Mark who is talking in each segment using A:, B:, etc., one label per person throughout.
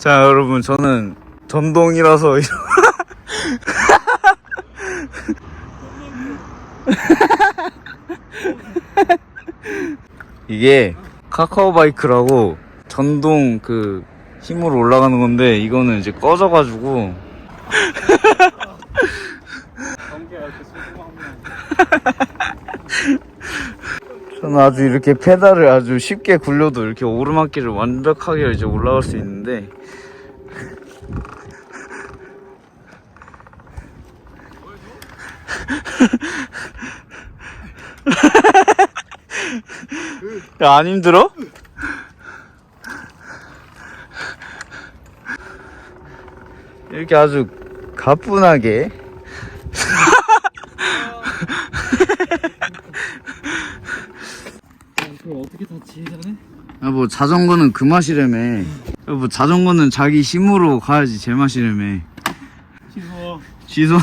A: 자 여러분 저는 전동이라서 이게 카카오 바이크라고 전동 그 힘으로 올라가는 건데 이거는 이제 꺼져가지고 아주 이렇게 페달을 아주 쉽게 굴려도 이렇게 오르막길을 완벽하게 이제 올라갈 수 있는데 야, 안 힘들어? 이렇게 아주 가뿐하게
B: 그걸 어떻게 탔지 전에?
A: 야, 뭐 자전거는 그 맛이라며. 야, 뭐 자전거는 자기 힘으로 가야지 제 맛이라며.
B: 취소.
A: 취소.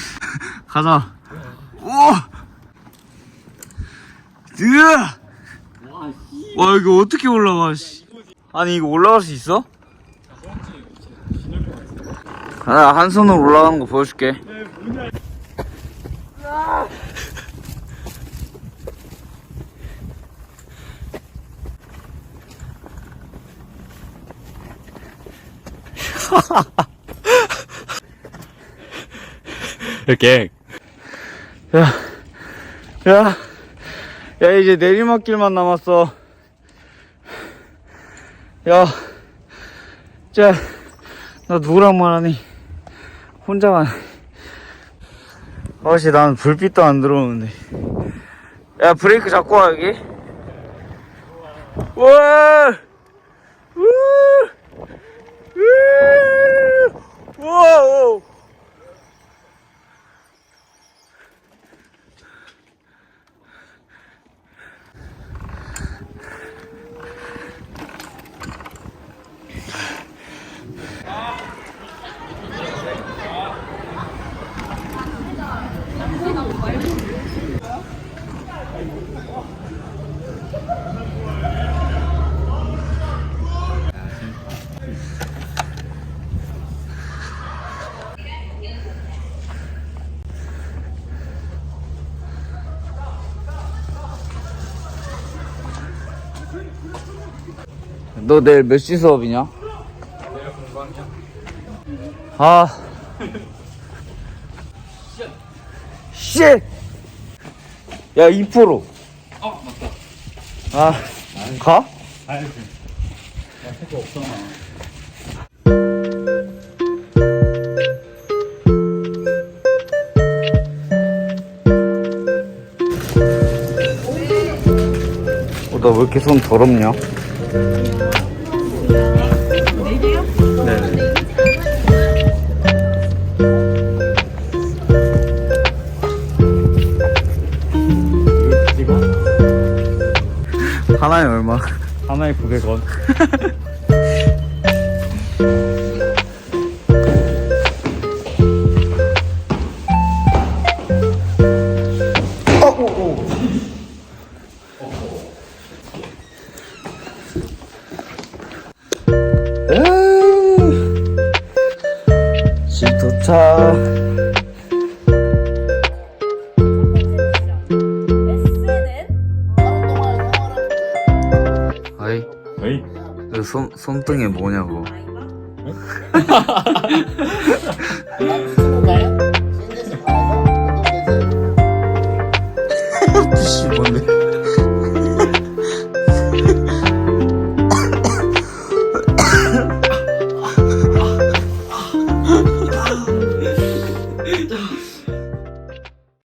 A: 가자. 오 으아! 와 이거 어떻게 올라가 씨. 아니 이거 올라갈 수 있어? 아, 한 손으로 올라가는 거 보여줄게
B: 이렇게
A: 야, 야, 야, 이제 내리막길만 남았어. 야, 자, 나 누구랑 말하니? 혼자 가네. 아씨, 난 불빛도 안 들어오는데. 야, 브레이크 잡고 와, 여기. 우와! 우! 우! Woo! 너 내일 몇 시 수업이냐? 아. 씨! 야, 2%.
B: 어 맞다
A: 아, 가?
B: 가야지 나 택배 없잖아
A: 어, 나왜 이렇게 손 더럽냐? 네. 하나에 얼마?
B: 하나에 900원
A: 집 도착. 아이,
B: 에이
A: 그 손, 손등에 뭐냐고.
B: 아